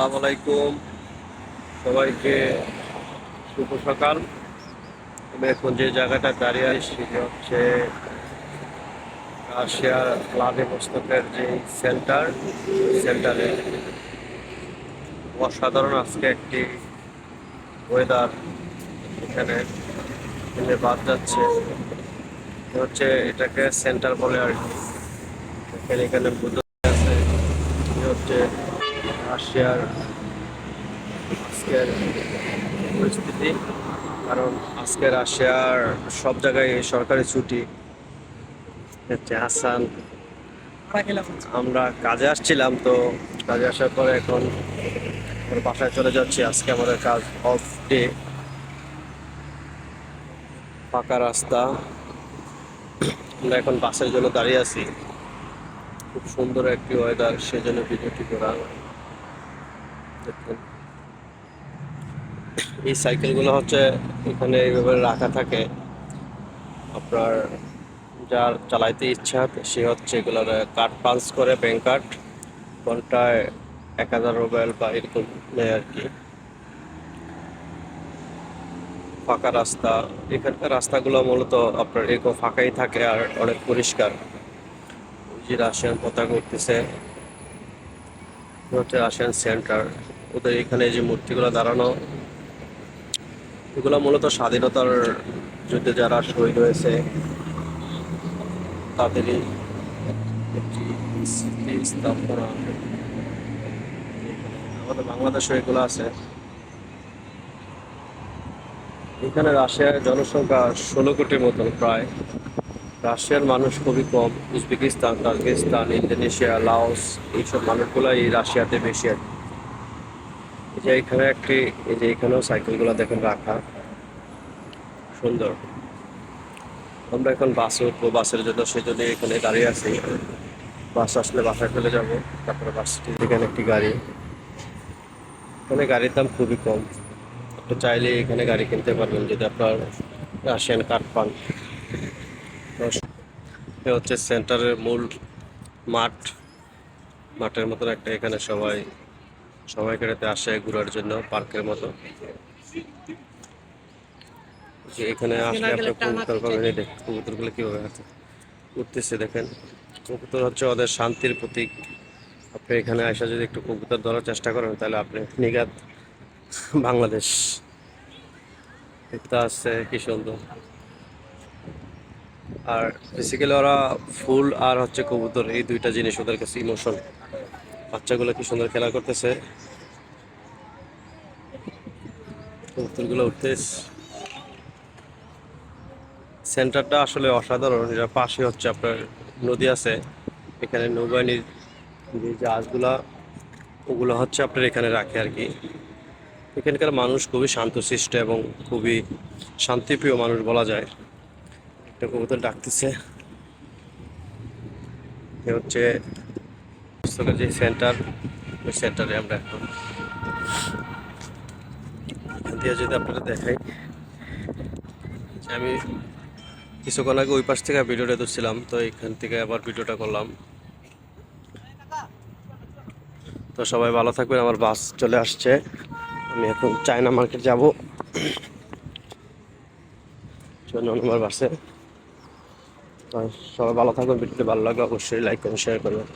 আসসালামু আলাইকুম। সবাইকে শুভ সকাল। আমি এখন যে জায়গাটা দাঁড়িয়ে আছি হচ্ছে রাশিয়ার পুস্তকের যে সেন্টার, সেন্টারে অসাধারণ আজকে একটি ওয়েদার এখানে বাদ যাচ্ছে। হচ্ছে এটাকে সেন্টার বলে আর কি। এখানে বুদ্ধ রাশিয়ার আজকের পরিস্থিতি, কারণ আজকে রাশিয়ার সব জায়গায় সরকারি ছুটি। হাসান, আমরা কাজে আসছিলাম তো, কাজে আসার পরে এখন বাসায় চলে যাচ্ছি। আজকে আমাদের কাজ অফ ডে পাকা রাস্তা। আমরা এখন বাসের জন্য দাঁড়িয়ে আছি। খুব সুন্দর একটি ওয়েদার সেজন্য ভিডিওটি করা। দেখুন। এই সাইকেলগুলো হচ্ছে এখানে এইভাবে রাখা থাকে। আপনার যার চালাইতে ইচ্ছা সে হচ্ছে এগুলোর কার্ড পাঞ্চ করে ব্যাংক কার্ড। ঘন্টায় এক হাজার রুবেল বা এরকম নেয় আর কি। ফাঁকা রাস্তা। এখানকার রাস্তাগুলো মূলত আপনার এরকম ফাঁকাই থাকে আর অনেক পরিষ্কার। যে রাশিয়ান পতাকা উঠতেছে। হচ্ছে রাশিয়ান সেন্টার। ওদের এখানে যে মূর্তিগুলো দাঁড়ানো, এগুলো মূলত স্বাধীনতার যুদ্ধে যারা শহীদ হয়েছে, তাদেরই একটি স্থাপনা আমাদের বাংলাদেশে এগুলো আছে। এখানে রাশিয়ার জনসংখ্যা ষোলো কোটির মতন প্রায়। রাশিয়ার মানুষ খুবই কম, উজবেকিস্তান, তাজকিস্তান, ইন্দোনেশিয়া, লাওস, এইসব মানুষগুলো এই রাশিয়াতে বেশি আর এই যে এখানে একটি, এই যে এখানেও সাইকেলগুলো দেখেন রাখা। সুন্দর। আমরা এখন বাসে উঠবো, বাসের জন্য সেই জন্য এখানে দাঁড়িয়ে আছি। বাস আসলে বাসায় চলে যাব, তারপরে বাসটি এখানে একটি গাড়ি। এখানে গাড়ির দাম খুবই কম। আপনি চাইলে এখানে গাড়ি কিনতে পারবেন যদি আপনার রাশিয়ান কার্ড পান। এটা হচ্ছে সেন্টারের মূল মাঠ। মাঠের মতন একটা এখানে সবাই সবাই এখানেতে আসে ঘোরার জন্য পার্কের মতো। যে এখানে আসলে আপনি কবুতর পাবেন দেখুন কবুতরগুলো কীভাবে আছে। উঠতেছে দেখেন। কবুতর হচ্ছে ওদের শান্তির প্রতীক। আপনি এখানে আসা যদি একটু কবুতর ধরার চেষ্টা করেন তাহলে আপনি নিগাত বাংলাদেশ। এটা আছে কি সুন্দর। আর বেসিক্যালি ওরা ফুল আর হচ্ছে কবুতর, এই দুইটা জিনিস ওদের কাছে ইমোশন বাচ্চাগুলো কি সুন্দর খেলা করতেছে। কবুতরগুলো উঠতেছে সেন্টারটা আসলে অসাধারণ এটা পাশে হচ্ছে আপনার নদী আছে। এখানে নৌবাহিনীর যে জাহাজগুলা, ওগুলো হচ্ছে আপনার এখানে রাখে আর কি। এখানকার মানুষ খুবই শান্তশিষ্ট এবং খুবই শান্তিপ্রিয় মানুষ বলা যায়। একটা কবুতর ডাকতেছে। এ হচ্ছে পুস্তকের যে সেন্টার ওই সেন্টারে আমরা এখন। এখান যদি আপনারা দেখাই, আমি কিছুক্ষণ আগে ওই পাশ থেকে ভিডিওটা ধরছিলাম, তো এখান থেকে আবার ভিডিওটা করলাম। তো সবাই ভালো থাকবেন, আমার বাস চলে আসছে। আমি এখন চায়না মার্কেট যাব। ছয় নম্বর বাসে। সবাই ভালো থাকবেন ভিডিওটি ভালো লাগে অবশ্যই লাইক করুন শেয়ার করবেন।